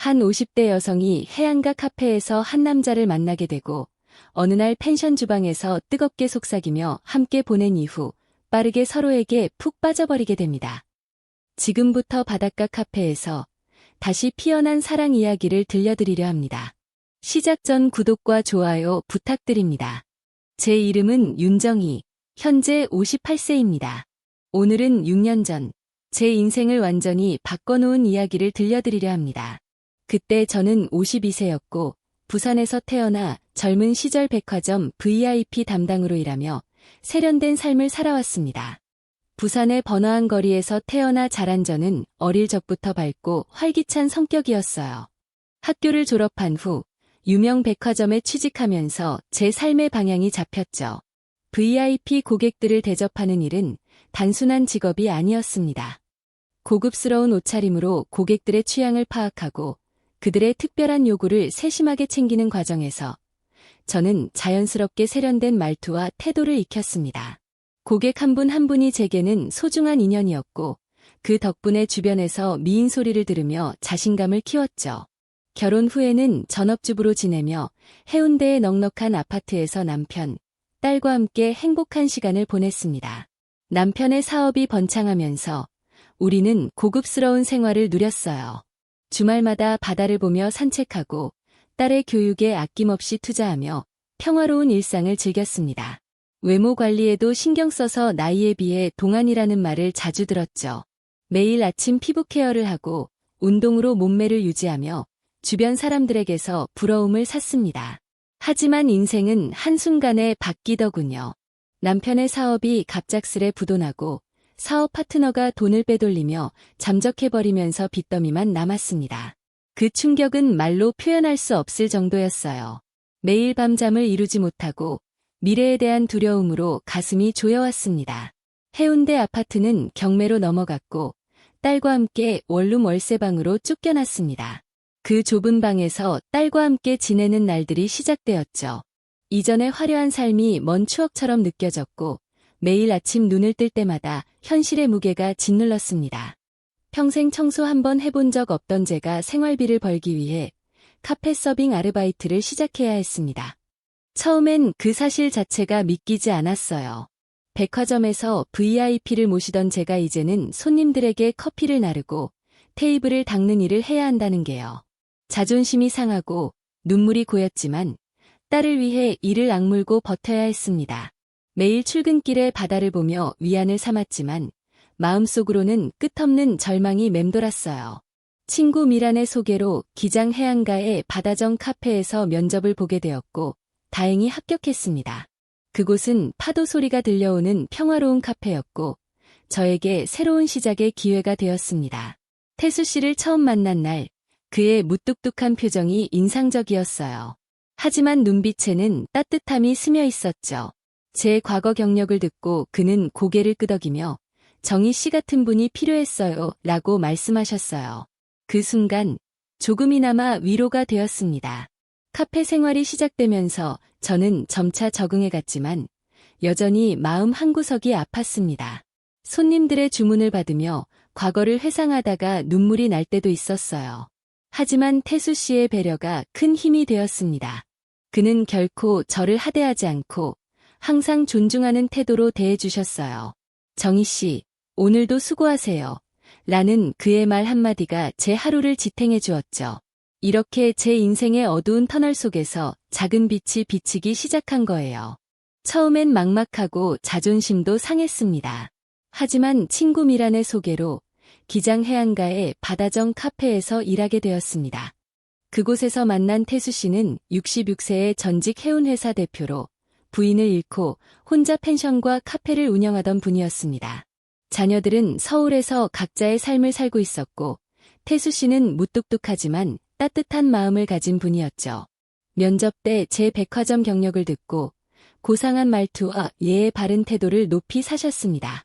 한 50대 여성이 해안가 카페에서 한 남자를 만나게 되고 어느 날 펜션 주방에서 뜨겁게 속삭이며 함께 보낸 이후 빠르게 서로에게 푹 빠져버리게 됩니다. 지금부터 바닷가 카페에서 다시 피어난 사랑 이야기를 들려드리려 합니다. 시작 전 구독과 좋아요 부탁드립니다. 제 이름은 윤정희, 현재 58세입니다. 오늘은 6년 전, 제 인생을 완전히 바꿔놓은 이야기를 들려드리려 합니다. 그때 저는 52세였고, 부산에서 태어나 젊은 시절 백화점 VIP 담당으로 일하며 세련된 삶을 살아왔습니다. 부산의 번화한 거리에서 태어나 자란 저는 어릴 적부터 밝고 활기찬 성격이었어요. 학교를 졸업한 후 유명 백화점에 취직하면서 제 삶의 방향이 잡혔죠. VIP 고객들을 대접하는 일은 단순한 직업이 아니었습니다. 고급스러운 옷차림으로 고객들의 취향을 파악하고 그들의 특별한 요구를 세심하게 챙기는 과정에서 저는 자연스럽게 세련된 말투와 태도를 익혔습니다. 고객 한분한 분이 제게는 소중한 인연이었고 그 덕분에 주변에서 미인 소리를 들으며 자신감을 키웠죠. 결혼 후에는 전업주부로 지내며 해운대의 넉넉한 아파트에서 남편, 딸과 함께 행복한 시간을 보냈습니다. 남편의 사업이 번창하면서 우리는 고급스러운 생활을 누렸어요. 주말마다 바다를 보며 산책하고 딸의 교육에 아낌없이 투자하며 평화로운 일상을 즐겼습니다. 외모 관리에도 신경 써서 나이에 비해 동안이라는 말을 자주 들었죠. 매일 아침 피부 케어를 하고 운동으로 몸매를 유지하며 주변 사람들에게서 부러움을 샀습니다. 하지만 인생은 한순간에 바뀌더군요. 남편의 사업이 갑작스레 부도나고 사업 파트너가 돈을 빼돌리며 잠적해버리면서 빚더미만 남았습니다. 그 충격은 말로 표현할 수 없을 정도였어요. 매일 밤잠을 이루지 못하고 미래에 대한 두려움으로 가슴이 조여왔습니다. 해운대 아파트는 경매로 넘어갔고 딸과 함께 원룸 월세방으로 쫓겨났습니다. 그 좁은 방에서 딸과 함께 지내는 날들이 시작되었죠. 이전의 화려한 삶이 먼 추억처럼 느껴졌고 매일 아침 눈을 뜰 때마다 현실의 무게가 짓눌렀습니다. 평생 청소 한번 해본 적 없던 제가 생활비를 벌기 위해 카페 서빙 아르바이트를 시작해야 했습니다. 처음엔 그 사실 자체가 믿기지 않았어요. 백화점에서 VIP를 모시던 제가 이제는 손님들에게 커피를 나르고 테이블을 닦는 일을 해야 한다는 게요. 자존심이 상하고 눈물이 고였지만 딸을 위해 이를 악물고 버텨야 했습니다. 매일 출근길에 바다를 보며 위안을 삼았지만 마음속으로는 끝없는 절망이 맴돌았어요. 친구 미란의 소개로 기장 해안가의 바다정 카페에서 면접을 보게 되었고 다행히 합격했습니다. 그곳은 파도 소리가 들려오는 평화로운 카페였고 저에게 새로운 시작의 기회가 되었습니다. 태수 씨를 처음 만난 날 그의 무뚝뚝한 표정이 인상적이었어요. 하지만 눈빛에는 따뜻함이 스며 있었죠. 제 과거 경력을 듣고 그는 고개를 끄덕이며 정희 씨 같은 분이 필요했어요 라고 말씀하셨어요. 그 순간 조금이나마 위로가 되었습니다. 카페 생활이 시작되면서 저는 점차 적응해 갔지만 여전히 마음 한구석이 아팠습니다. 손님들의 주문을 받으며 과거를 회상하다가 눈물이 날 때도 있었어요. 하지만 태수 씨의 배려가 큰 힘이 되었습니다. 그는 결코 저를 하대하지 않고 항상 존중하는 태도로 대해주셨어요. 정희 씨, 오늘도 수고하세요. 라는 그의 말 한마디가 제 하루를 지탱해 주었죠. 이렇게 제 인생의 어두운 터널 속에서 작은 빛이 비치기 시작한 거예요. 처음엔 막막하고 자존심도 상했습니다. 하지만 친구 미란의 소개로 기장 해안가의 바다정 카페에서 일하게 되었습니다. 그곳에서 만난 태수 씨는 66세의 전직 해운회사 대표로 부인을 잃고 혼자 펜션과 카페를 운영하던 분이었습니다. 자녀들은 서울에서 각자의 삶을 살고 있었고 태수 씨는 무뚝뚝하지만 따뜻한 마음을 가진 분이었죠. 면접 때 제 백화점 경력을 듣고 고상한 말투와 예의 바른 태도를 높이 사셨습니다.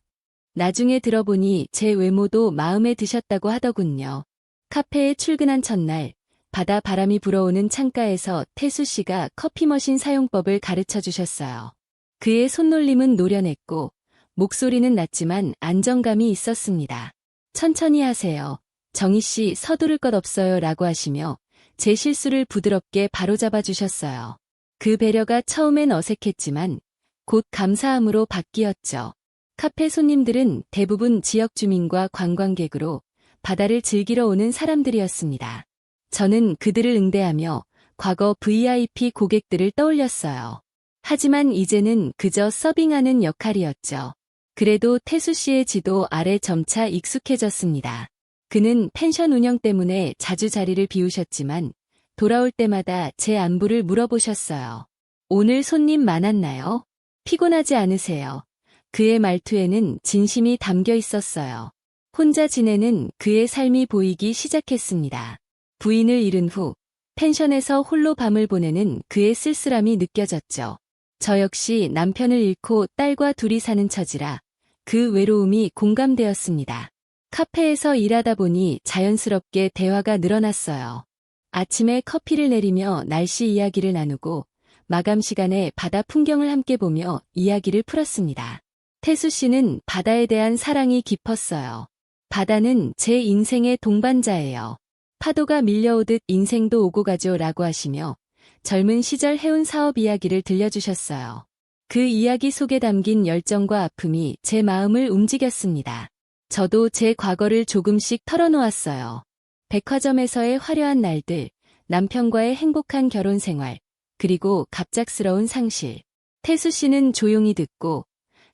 나중에 들어보니 제 외모도 마음에 드셨다고 하더군요. 카페에 출근한 첫날 바다 바람이 불어오는 창가에서 태수 씨가 커피 머신 사용법을 가르쳐 주셨어요. 그의 손놀림은 노련했고 목소리는 낮지만 안정감이 있었습니다. 천천히 하세요. 정희 씨 서두를 것 없어요 라고 하시며 제 실수를 부드럽게 바로잡아 주셨어요. 그 배려가 처음엔 어색했지만 곧 감사함으로 바뀌었죠. 카페 손님들은 대부분 지역 주민과 관광객으로 바다를 즐기러 오는 사람들이었습니다. 저는 그들을 응대하며 과거 VIP 고객들을 떠올렸어요. 하지만 이제는 그저 서빙하는 역할이었죠. 그래도 태수 씨의 지도 아래 점차 익숙해졌습니다. 그는 펜션 운영 때문에 자주 자리를 비우셨지만 돌아올 때마다 제 안부를 물어보셨어요. 오늘 손님 많았나요? 피곤하지 않으세요? 그의 말투에는 진심이 담겨 있었어요. 혼자 지내는 그의 삶이 보이기 시작했습니다. 부인을 잃은 후 펜션에서 홀로 밤을 보내는 그의 쓸쓸함이 느껴졌죠. 저 역시 남편을 잃고 딸과 둘이 사는 처지라 그 외로움이 공감되었습니다. 카페에서 일하다 보니 자연스럽게 대화가 늘어났어요. 아침에 커피를 내리며 날씨 이야기를 나누고 마감 시간에 바다 풍경을 함께 보며 이야기를 풀었습니다. 태수 씨는 바다에 대한 사랑이 깊었어요. 바다는 제 인생의 동반자예요. 파도가 밀려오듯 인생도 오고 가죠 라고 하시며 젊은 시절 해운 사업 이야기를 들려주셨어요. 그 이야기 속에 담긴 열정과 아픔이 제 마음을 움직였습니다. 저도 제 과거를 조금씩 털어놓았어요. 백화점에서의 화려한 날들, 남편과의 행복한 결혼 생활, 그리고 갑작스러운 상실. 태수 씨는 조용히 듣고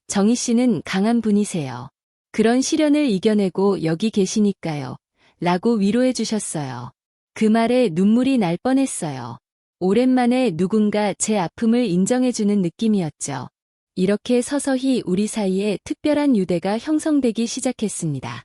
정희 씨는 강한 분이세요. 그런 시련을 이겨내고 여기 계시니까요. 라고 위로해 주셨어요. 그 말에 눈물이 날 뻔했어요. 오랜만에 누군가 제 아픔을 인정해주는 느낌이었죠. 이렇게 서서히 우리 사이에 특별한 유대가 형성되기 시작했습니다.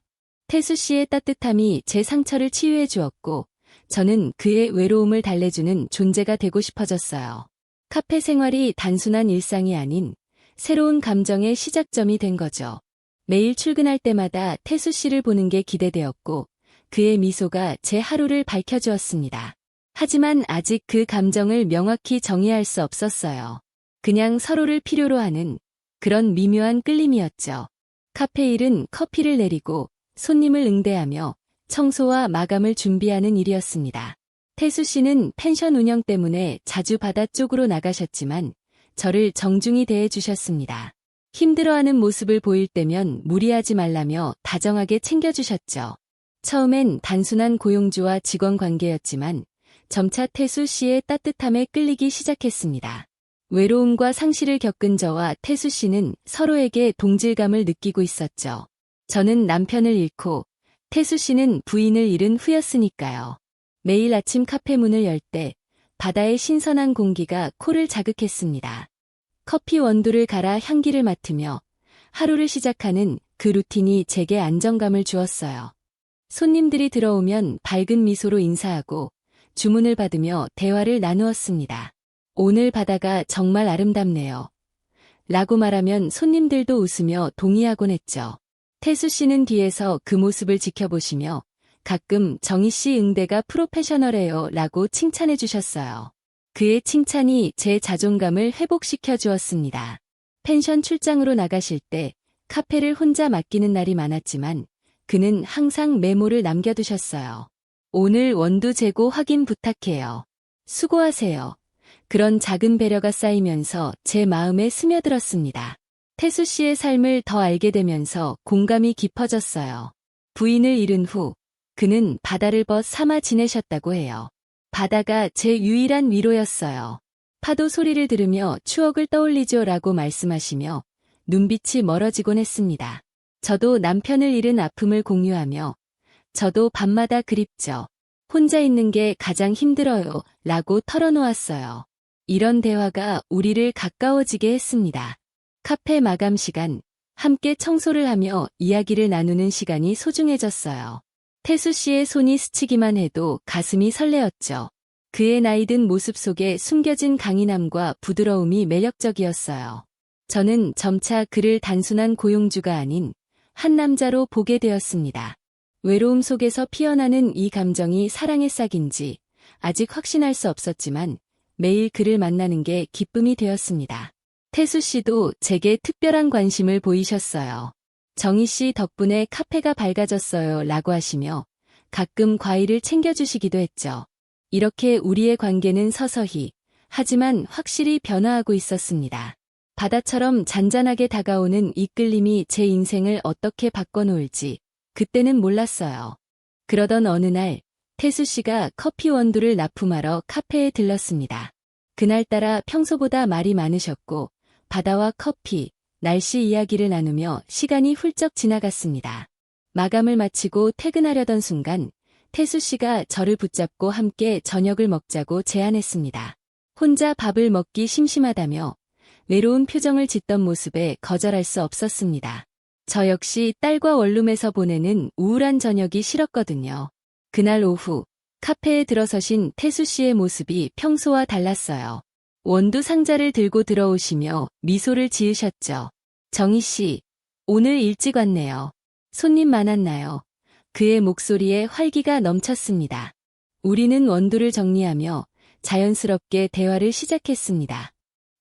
태수 씨의 따뜻함이 제 상처를 치유해 주었고, 저는 그의 외로움을 달래주는 존재가 되고 싶어졌어요. 카페 생활이 단순한 일상이 아닌 새로운 감정의 시작점이 된 거죠. 매일 출근할 때마다 태수 씨를 보는 게 기대되었고, 그의 미소가 제 하루를 밝혀주었습니다. 하지만 아직 그 감정을 명확히 정의할 수 없었어요. 그냥 서로를 필요로 하는 그런 미묘한 끌림이었죠. 카페 일은 커피를 내리고 손님을 응대하며 청소와 마감을 준비하는 일이었습니다. 태수 씨는 펜션 운영 때문에 자주 바다 쪽으로 나가셨지만 저를 정중히 대해 주셨습니다. 힘들어하는 모습을 보일 때면 무리하지 말라며 다정하게 챙겨주셨죠. 처음엔 단순한 고용주와 직원 관계였지만 점차 태수 씨의 따뜻함에 끌리기 시작했습니다. 외로움과 상실을 겪은 저와 태수 씨는 서로에게 동질감을 느끼고 있었죠. 저는 남편을 잃고 태수 씨는 부인을 잃은 후였으니까요. 매일 아침 카페 문을 열 때 바다의 신선한 공기가 코를 자극했습니다. 커피 원두를 갈아 향기를 맡으며 하루를 시작하는 그 루틴이 제게 안정감을 주었어요. 손님들이 들어오면 밝은 미소로 인사하고 주문을 받으며 대화를 나누었습니다. 오늘 바다가 정말 아름답네요. 라고 말하면 손님들도 웃으며 동의하곤 했죠. 태수 씨는 뒤에서 그 모습을 지켜보시며 가끔 정희 씨 응대가 프로페셔널해요 라고 칭찬해 주셨어요. 그의 칭찬이 제 자존감을 회복시켜 주었습니다. 펜션 출장으로 나가실 때 카페를 혼자 맡기는 날이 많았지만 그는 항상 메모를 남겨두셨어요. 오늘 원두 재고 확인 부탁해요. 수고하세요. 그런 작은 배려가 쌓이면서 제 마음에 스며들었습니다. 태수 씨의 삶을 더 알게 되면서 공감이 깊어졌어요. 부인을 잃은 후 그는 바다를 벗 삼아 지내셨다고 해요. 바다가 제 유일한 위로였어요. 파도 소리를 들으며 추억을 떠올리죠 라고 말씀하시며 눈빛이 멀어지곤 했습니다. 저도 남편을 잃은 아픔을 공유하며 저도 밤마다 그립죠. 혼자 있는 게 가장 힘들어요 라고 털어놓았어요. 이런 대화가 우리를 가까워지게 했습니다. 카페 마감 시간, 함께 청소를 하며 이야기를 나누는 시간이 소중해졌어요. 태수 씨의 손이 스치기만 해도 가슴이 설레었죠. 그의 나이든 모습 속에 숨겨진 강인함과 부드러움이 매력적이었어요. 저는 점차 그를 단순한 고용주가 아닌 한 남자로 보게 되었습니다. 외로움 속에서 피어나는 이 감정이 사랑의 싹인지 아직 확신할 수 없었지만 매일 그를 만나는 게 기쁨이 되었습니다. 태수 씨도 제게 특별한 관심을 보이셨어요. 정희 씨 덕분에 카페가 밝아졌어요 라고 하시며 가끔 과일을 챙겨주시기도 했죠. 이렇게 우리의 관계는 서서히, 하지만 확실히 변화하고 있었습니다. 바다처럼 잔잔하게 다가오는 이끌림이 제 인생을 어떻게 바꿔놓을지 그때는 몰랐어요. 그러던 어느 날 태수 씨가 커피 원두를 납품하러 카페에 들렀습니다. 그날따라 평소보다 말이 많으셨고 바다와 커피, 날씨 이야기를 나누며 시간이 훌쩍 지나갔습니다. 마감을 마치고 퇴근하려던 순간 태수 씨가 저를 붙잡고 함께 저녁을 먹자고 제안했습니다. 혼자 밥을 먹기 심심하다며 외로운 표정을 짓던 모습에 거절할 수 없었습니다. 저 역시 딸과 원룸에서 보내는 우울한 저녁이 싫었거든요. 그날 오후 카페에 들어서신 태수 씨의 모습이 평소와 달랐어요. 원두 상자를 들고 들어오시며 미소를 지으셨죠. 정희 씨, 오늘 일찍 왔네요. 손님 많았나요? 그의 목소리에 활기가 넘쳤습니다. 우리는 원두를 정리하며 자연스럽게 대화를 시작했습니다.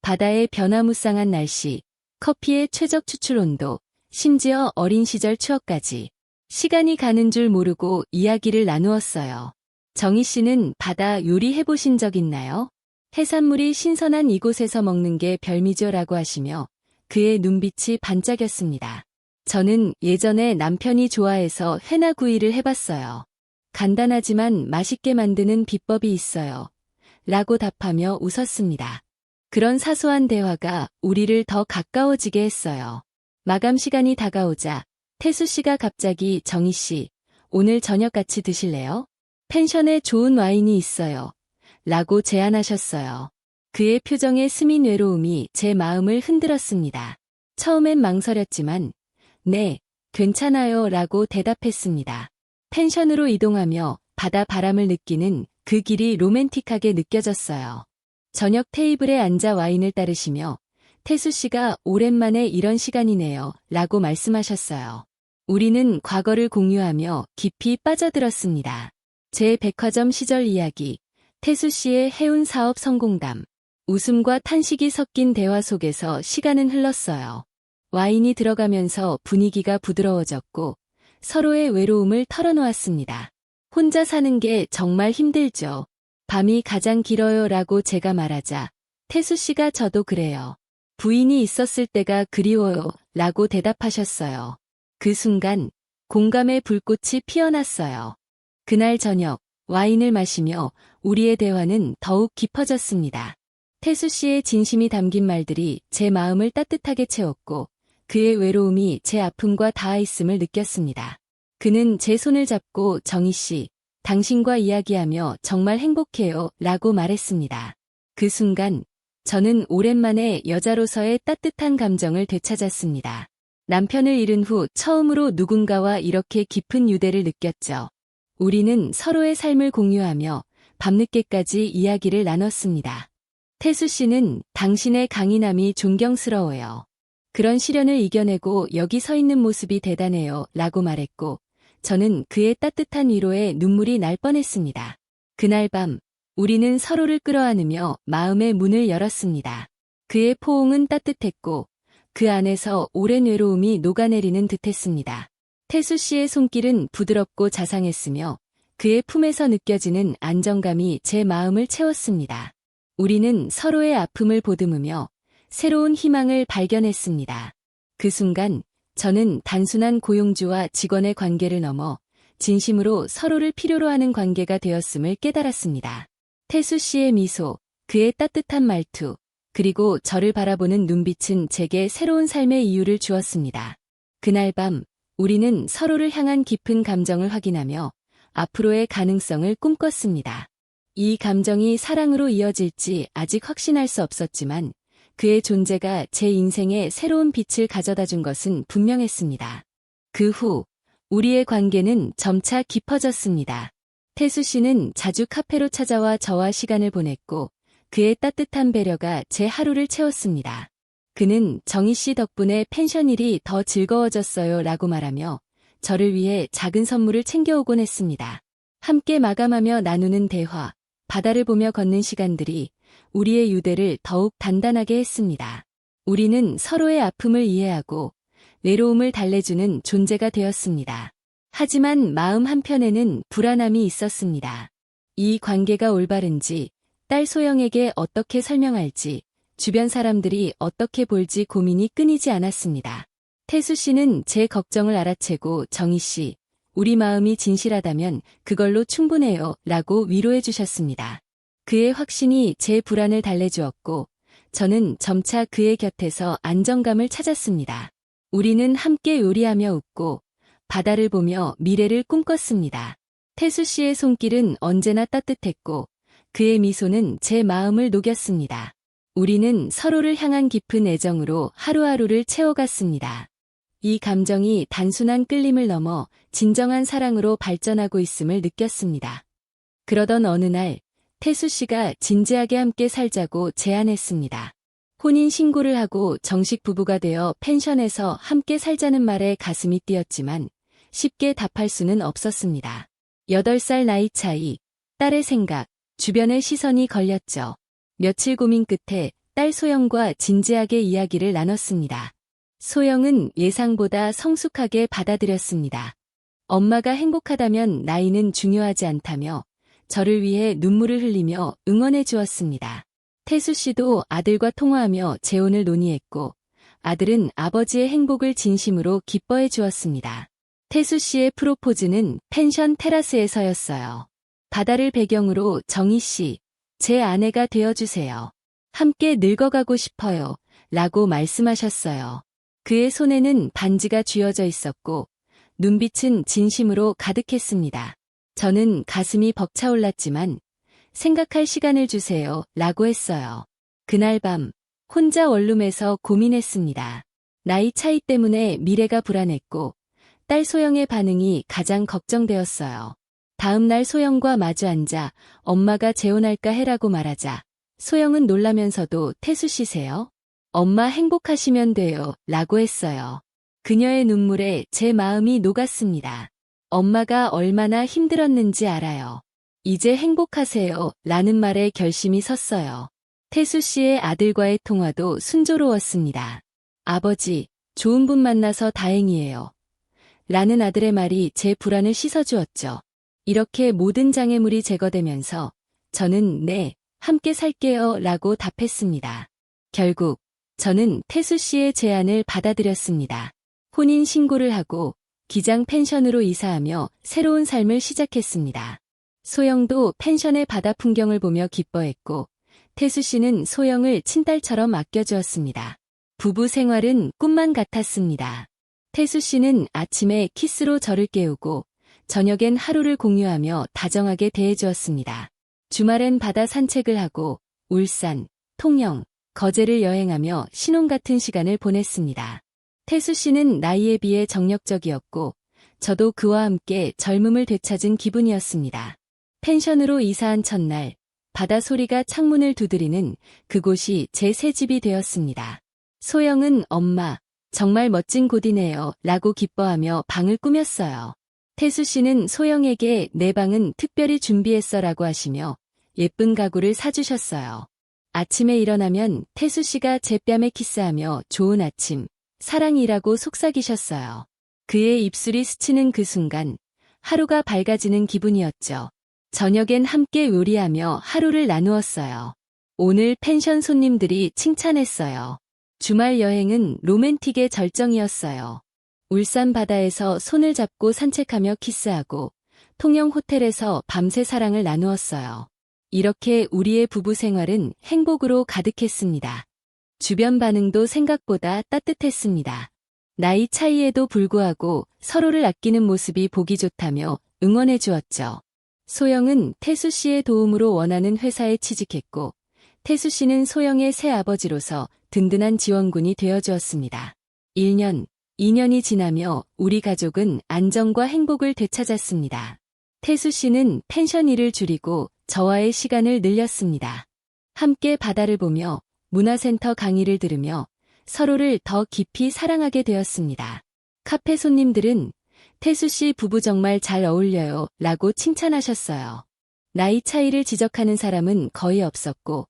바다의 변화무쌍한 날씨, 커피의 최적 추출 온도, 심지어 어린 시절 추억까지. 시간이 가는 줄 모르고 이야기를 나누었어요. 정희 씨는 바다 요리 해보신 적 있나요? 해산물이 신선한 이곳에서 먹는 게 별미죠라고 하시며 그의 눈빛이 반짝였습니다. 저는 예전에 남편이 좋아해서 회나 구이를 해봤어요. 간단하지만 맛있게 만드는 비법이 있어요. 라고 답하며 웃었습니다. 그런 사소한 대화가 우리를 더 가까워지게 했어요. 마감 시간이 다가오자 태수 씨가 갑자기 정희 씨, 오늘 저녁 같이 드실래요? 펜션에 좋은 와인이 있어요. 라고 제안하셨어요. 그의 표정에 스민 외로움이 제 마음을 흔들었습니다. 처음엔 망설였지만, 네, 괜찮아요 라고 대답했습니다. 펜션으로 이동하며 바다 바람을 느끼는 그 길이 로맨틱하게 느껴졌어요. 저녁 테이블에 앉아 와인을 따르시며 태수 씨가 오랜만에 이런 시간이네요. 라고 말씀하셨어요. 우리는 과거를 공유하며 깊이 빠져들었습니다. 제 백화점 시절 이야기, 태수 씨의 해운 사업 성공담, 웃음과 탄식이 섞인 대화 속에서 시간은 흘렀어요. 와인이 들어가면서 분위기가 부드러워졌고 서로의 외로움을 털어놓았습니다. 혼자 사는 게 정말 힘들죠. 밤이 가장 길어요 라고 제가 말하자 태수 씨가 저도 그래요. 부인이 있었을 때가 그리워요 라고 대답하셨어요. 그 순간 공감의 불꽃이 피어났어요. 그날 저녁 와인을 마시며 우리의 대화는 더욱 깊어졌습니다. 태수 씨의 진심이 담긴 말들이 제 마음을 따뜻하게 채웠고 그의 외로움이 제 아픔과 닿아 있음을 느꼈습니다. 그는 제 손을 잡고 정희 씨, 당신과 이야기하며 정말 행복해요 라고 말했습니다. 그 순간 저는 오랜만에 여자로서의 따뜻한 감정을 되찾았습니다. 남편을 잃은 후 처음으로 누군가와 이렇게 깊은 유대를 느꼈죠. 우리는 서로의 삶을 공유하며 밤늦게까지 이야기를 나눴습니다. 태수 씨는 당신의 강인함이 존경스러워요. 그런 시련을 이겨내고 여기 서 있는 모습이 대단해요 라고 말했고 저는 그의 따뜻한 위로에 눈물이 날 뻔했습니다. 그날 밤 우리는 서로를 끌어안으며 마음의 문을 열었습니다. 그의 포옹은 따뜻했고 그 안에서 오랜 외로움이 녹아내리는 듯했습니다. 태수 씨의 손길은 부드럽고 자상했으며 그의 품에서 느껴지는 안정감이 제 마음을 채웠습니다. 우리는 서로의 아픔을 보듬으며 새로운 희망을 발견했습니다. 그 순간 저는 단순한 고용주와 직원의 관계를 넘어 진심으로 서로를 필요로 하는 관계가 되었음을 깨달았습니다. 태수 씨의 미소, 그의 따뜻한 말투, 그리고 저를 바라보는 눈빛은 제게 새로운 삶의 이유를 주었습니다. 그날 밤, 우리는 서로를 향한 깊은 감정을 확인하며 앞으로의 가능성을 꿈꿨습니다. 이 감정이 사랑으로 이어질지 아직 확신할 수 없었지만 그의 존재가 제 인생에 새로운 빛을 가져다 준 것은 분명했습니다. 그 후, 우리의 관계는 점차 깊어졌습니다. 태수 씨는 자주 카페로 찾아와 저와 시간을 보냈고, 그의 따뜻한 배려가 제 하루를 채웠습니다. 그는 정희 씨 덕분에 펜션 일이 더 즐거워졌어요 라고 말하며 저를 위해 작은 선물을 챙겨오곤 했습니다. 함께 마감하며 나누는 대화, 바다를 보며 걷는 시간들이 우리의 유대를 더욱 단단하게 했습니다. 우리는 서로의 아픔을 이해하고 외로움을 달래주는 존재가 되었습니다. 하지만 마음 한편에는 불안함이 있었습니다. 이 관계가 올바른지, 딸 소영에게 어떻게 설명할지, 주변 사람들이 어떻게 볼지 고민이 끊이지 않았습니다. 태수 씨는 제 걱정을 알아채고 정희 씨, 우리 마음이 진실하다면 그걸로 충분해요 라고 위로해 주셨습니다. 그의 확신이 제 불안을 달래주었고 저는 점차 그의 곁에서 안정감을 찾았습니다. 우리는 함께 요리하며 웃고 바다를 보며 미래를 꿈꿨습니다. 태수 씨의 손길은 언제나 따뜻했고 그의 미소는 제 마음을 녹였습니다. 우리는 서로를 향한 깊은 애정으로 하루하루를 채워갔습니다. 이 감정이 단순한 끌림을 넘어 진정한 사랑으로 발전하고 있음을 느꼈습니다. 그러던 어느 날, 태수 씨가 진지하게 함께 살자고 제안했습니다. 혼인 신고를 하고 정식 부부가 되어 펜션에서 함께 살자는 말에 가슴이 뛰었지만 쉽게 답할 수는 없었습니다. 8살 나이 차이, 딸의 생각, 주변의 시선이 걸렸죠. 며칠 고민 끝에 딸 소영과 진지하게 이야기를 나눴습니다. 소영은 예상보다 성숙하게 받아들였습니다. 엄마가 행복하다면 나이는 중요하지 않다며 저를 위해 눈물을 흘리며 응원해 주었습니다. 태수 씨도 아들과 통화하며 재혼을 논의했고 아들은 아버지의 행복을 진심으로 기뻐해 주었습니다. 태수 씨의 프로포즈는 펜션 테라스에서였어요. 바다를 배경으로 정희 씨, 제 아내가 되어주세요. 함께 늙어가고 싶어요. 라고 말씀하셨어요. 그의 손에는 반지가 쥐어져 있었고 눈빛은 진심으로 가득했습니다. 저는 가슴이 벅차올랐지만 생각할 시간을 주세요. 라고 했어요. 그날 밤 혼자 원룸에서 고민했습니다. 나이 차이 때문에 미래가 불안했고 딸 소영의 반응이 가장 걱정되었어요. 다음 날 소영과 마주 앉아 엄마가 재혼할까 해라고 말하자 소영은 놀라면서도 태수 씨세요? 엄마 행복하시면 돼요. 라고 했어요. 그녀의 눈물에 제 마음이 녹았습니다. 엄마가 얼마나 힘들었는지 알아요. 이제 행복하세요. 라는 말에 결심이 섰어요. 태수 씨의 아들과의 통화도 순조로웠습니다. 아버지, 좋은 분 만나서 다행이에요. 라는 아들의 말이 제 불안을 씻어주었죠. 이렇게 모든 장애물이 제거되면서 저는 네, 함께 살게요 라고 답했습니다. 결국 저는 태수 씨의 제안을 받아들였습니다. 혼인 신고를 하고 기장 펜션으로 이사하며 새로운 삶을 시작했습니다. 소영도 펜션의 바다 풍경을 보며 기뻐했고 태수 씨는 소영을 친딸처럼 아껴주었습니다. 부부 생활은 꿈만 같았습니다. 태수 씨는 아침에 키스로 저를 깨우고 저녁엔 하루를 공유하며 다정하게 대해주었습니다. 주말엔 바다 산책을 하고 울산, 통영, 거제를 여행하며 신혼 같은 시간을 보냈습니다. 태수 씨는 나이에 비해 정력적이었고 저도 그와 함께 젊음을 되찾은 기분이었습니다. 펜션으로 이사한 첫날 바다 소리가 창문을 두드리는 그곳이 제 새 집이 되었습니다. 소영은 엄마, 정말 멋진 곳이네요 라고 기뻐하며 방을 꾸몄어요. 태수 씨는 소영에게 내 방은 특별히 준비했어 라고 하시며 예쁜 가구를 사주셨어요. 아침에 일어나면 태수 씨가 제 뺨에 키스하며 좋은 아침, 사랑이라고 속삭이셨어요. 그의 입술이 스치는 그 순간 하루가 밝아지는 기분이었죠. 저녁엔 함께 요리하며 하루를 나누었어요. 오늘 펜션 손님들이 칭찬했어요. 주말 여행은 로맨틱의 절정이었어요. 울산 바다에서 손을 잡고 산책하며 키스하고 통영 호텔에서 밤새 사랑을 나누었어요. 이렇게 우리의 부부 생활은 행복으로 가득했습니다. 주변 반응도 생각보다 따뜻했습니다. 나이 차이에도 불구하고 서로를 아끼는 모습이 보기 좋다며 응원해 주었죠. 소영은 태수 씨의 도움으로 원하는 회사에 취직했고, 태수 씨는 소영의 새 아버지로서 든든한 지원군이 되어 주었습니다. 1년, 2년이 지나며 우리 가족은 안정과 행복을 되찾았습니다. 태수 씨는 펜션 일을 줄이고 저와의 시간을 늘렸습니다. 함께 바다를 보며 문화센터 강의를 들으며 서로를 더 깊이 사랑하게 되었습니다. 카페 손님들은 태수 씨 부부 정말 잘 어울려요 라고 칭찬하셨어요. 나이 차이를 지적하는 사람은 거의 없었고,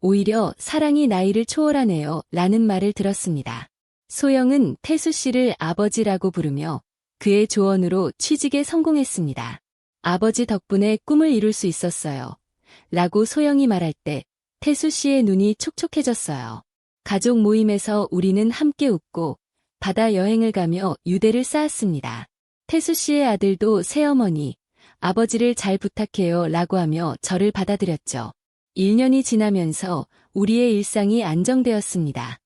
오히려 사랑이 나이를 초월하네요 라는 말을 들었습니다. 소영은 태수 씨를 아버지라고 부르며 그의 조언으로 취직에 성공했습니다. 아버지 덕분에 꿈을 이룰 수 있었어요. 라고 소영이 말할 때 태수 씨의 눈이 촉촉해졌어요. 가족 모임에서 우리는 함께 웃고 바다 여행을 가며 유대를 쌓았습니다. 태수 씨의 아들도 새어머니, 아버지를 잘 부탁해요 라고 하며 저를 받아들였죠. 1년이 지나면서 우리의 일상이 안정되었습니다.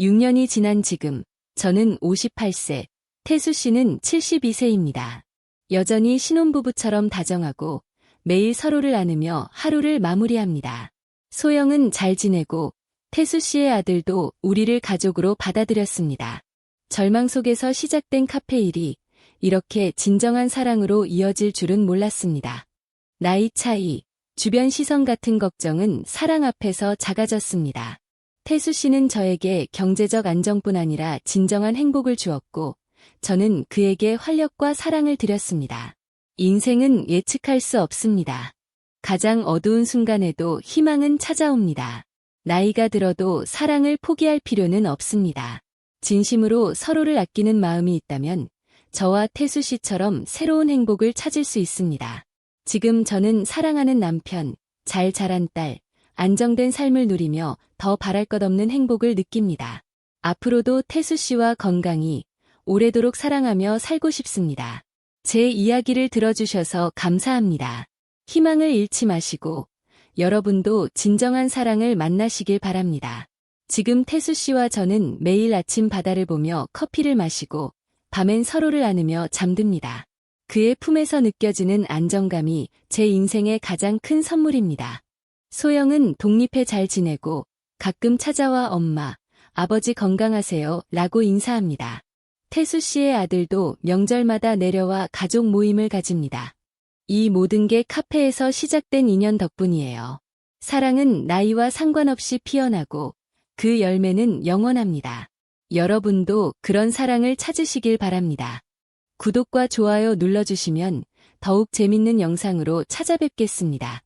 6년이 지난 지금 저는 58세, 태수 씨는 72세입니다. 여전히 신혼부부처럼 다정하고 매일 서로를 안으며 하루를 마무리합니다. 소영은 잘 지내고 태수 씨의 아들도 우리를 가족으로 받아들였습니다. 절망 속에서 시작된 카페 일이 이렇게 진정한 사랑으로 이어질 줄은 몰랐습니다. 나이 차이, 주변 시선 같은 걱정은 사랑 앞에서 작아졌습니다. 태수 씨는 저에게 경제적 안정뿐 아니라 진정한 행복을 주었고, 저는 그에게 활력과 사랑을 드렸습니다. 인생은 예측할 수 없습니다. 가장 어두운 순간에도 희망은 찾아옵니다. 나이가 들어도 사랑을 포기할 필요는 없습니다. 진심으로 서로를 아끼는 마음이 있다면 저와 태수 씨처럼 새로운 행복을 찾을 수 있습니다. 지금 저는 사랑하는 남편, 잘 자란 딸, 안정된 삶을 누리며 더 바랄 것 없는 행복을 느낍니다. 앞으로도 태수 씨와 건강히 오래도록 사랑하며 살고 싶습니다. 제 이야기를 들어주셔서 감사합니다. 희망을 잃지 마시고 여러분도 진정한 사랑을 만나시길 바랍니다. 지금 태수 씨와 저는 매일 아침 바다를 보며 커피를 마시고 밤엔 서로를 안으며 잠듭니다. 그의 품에서 느껴지는 안정감이 제 인생의 가장 큰 선물입니다. 소영은 독립해 잘 지내고 가끔 찾아와 엄마, 아버지 건강하세요 라고 인사합니다. 태수 씨의 아들도 명절마다 내려와 가족 모임을 가집니다. 이 모든 게 카페에서 시작된 인연 덕분이에요. 사랑은 나이와 상관없이 피어나고 그 열매는 영원합니다. 여러분도 그런 사랑을 찾으시길 바랍니다. 구독과 좋아요 눌러주시면 더욱 재밌는 영상으로 찾아뵙겠습니다.